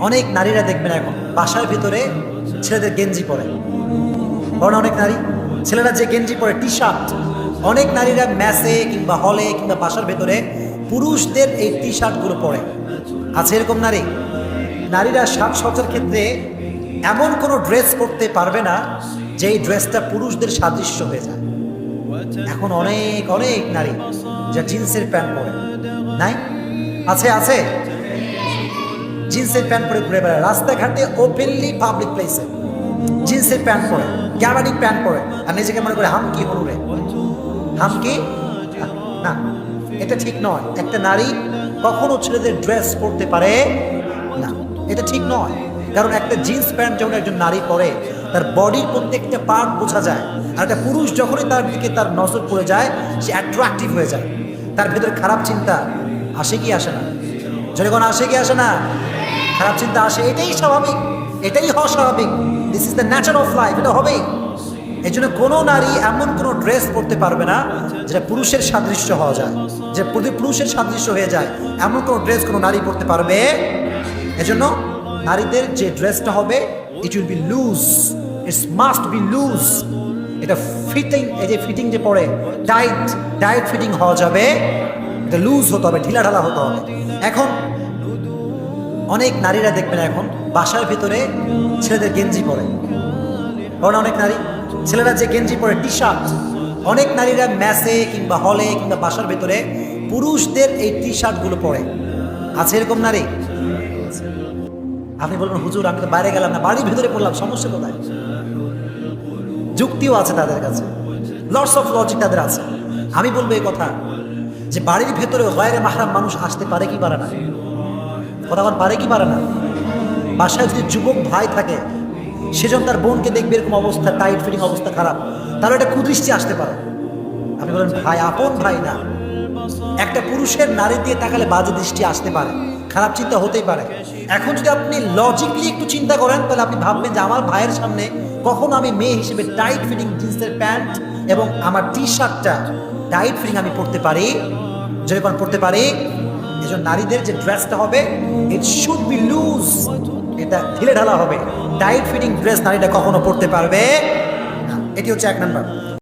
অনেক নারীরা দেখবেন এখন, বাসার ভিতরে ছেলেদের গেঞ্জি পরে। বড় অনেক নারী, ছেলেরা যে গেঞ্জি পরে টি শার্ট অনেক নারীরা ম্যাসে কিংবা হলে কিংবা বাসার ভেতরে পুরুষদের এই টি শার্টগুলো পরে। আছে এরকম নারী। নারীরা সাজসজ্জার ক্ষেত্রে এমন কোনো ড্রেস পরতে পারবে না যে এই ড্রেসটা পুরুষদের সাদৃশ্য হয়ে যায়। এখন অনেক অনেক নারী যা জিন্সের প্যান্ট পরে। নাই? আছে আছে? জিন্সের প্যান্ট পরে ঘুরে বেড়ায়। রাস্তাঘাটে ওপেনলি পাবলিক প্লেসে জিন্সের প্যান্ট পরে গ্যাবাডিক প্যান্ট পরে। আর নিজেকে মনে করে, হামকি হনুরে। হামকি? না, এটা ঠিক নয়। একটা নারী কখনো ছেলেদের ড্রেস পরতে পারে না। এটা ঠিক নয়। কারণ একটা জিন্স প্যান্ট যখন একজন নারী পরে, তার বডির প্রত্যেকটা পার্ট বোঝা যায়। আর একটা পুরুষ যখনই তার দিকে তার নজর পড়ে যায়, সে অ্যাট্রাকটিভ হয়ে যায়। তার ভেতরে খারাপ চিন্তা আসে কি আসে না? যদি কোনো আসে কি আসে না? খারাপ চিন্তা আসে, এটাই স্বাভাবিক, এটাই হওয়া স্বাভাবিক। This is the nature of life এটা হবেই। এই জন্য কোনো নারী এমন কোনো ড্রেস পরতে পারবে না যেটা পুরুষের সাদৃশ্য হওয়া যায়, যে প্রতি পুরুষের সাদৃশ্য হয়ে যায়। এমন কোনো ড্রেস কোনো নারী পরতে পারবে। এজন্য নারীদের যে ড্রেসটা হবে it will be loose it's must be loose এটা ফিটিং এই যে ফিটিং যে পড়ে টাইট টাইট ফিটিং হওয়া যাবে। এটা লুজ হতে হবে ঢিলা ঢালা হতে হবে। এখন অনেক নারীরা দেখবেন এখন, বাসার ভিতরে ছেলেদের গেঞ্জি পরে। কারণ অনেক নারী, ছেলেরা যে গেঞ্জি পরে টি শার্ট অনেক নারীরা ম্যাসে কিংবা হলে কিংবা বাসার ভেতরে পুরুষদের এই টি শার্টগুলো পরে। আছে এরকম নারী? আপনি বলবেন, হুজুর, আমি তো বাইরে গেলাম না, বাড়ির ভিতরে পড়লাম, সমস্যা কোথায়? যুক্তিও আছে তাদের কাছে। লটস অফ লজিক তাদের আছে। আমি বলব এই কথা, যে বাড়ির ভেতরে গয়ের মাহরাম মানুষ আসতে পারে কি পারে না? কথা পারে কি পারে না? বাসায় যদি যুবক ভাই থাকে, সেজন্য তার বোনকে দেখবে এরকম অবস্থা টাইট ফিটিং অবস্থা খারাপ। তাহলে একটা কুদৃষ্টি আসতে পারে। আপনি বলেন, ভাই, আপন ভাই না। একটা পুরুষের নারী দিয়ে তাকালে বাজে দৃষ্টি আসতে পারে। খারাপ চিন্তা হতেই পারে। এখন যদি আপনি লজিকলি একটু চিন্তা করেন, তাহলে আপনি ভাববেন যে আমার ভাইয়ের সামনে কখনো আমি মেয়ে হিসেবে টাইট ফিটিং জিন্সের প্যান্ট এবং আমার টি শার্টটা টাইট ফিটিং আমি পরতে পারি যদি কোন পড়তে পারি নারীদের যে ড্রেসটা হবে ইট শুড বি লুজ এটা ঢিলে ঢালা হবে। টাইট ফিটিং ড্রেস নারীটা কখনো পড়তে পারবে এটি হচ্ছে এক নাম্বার।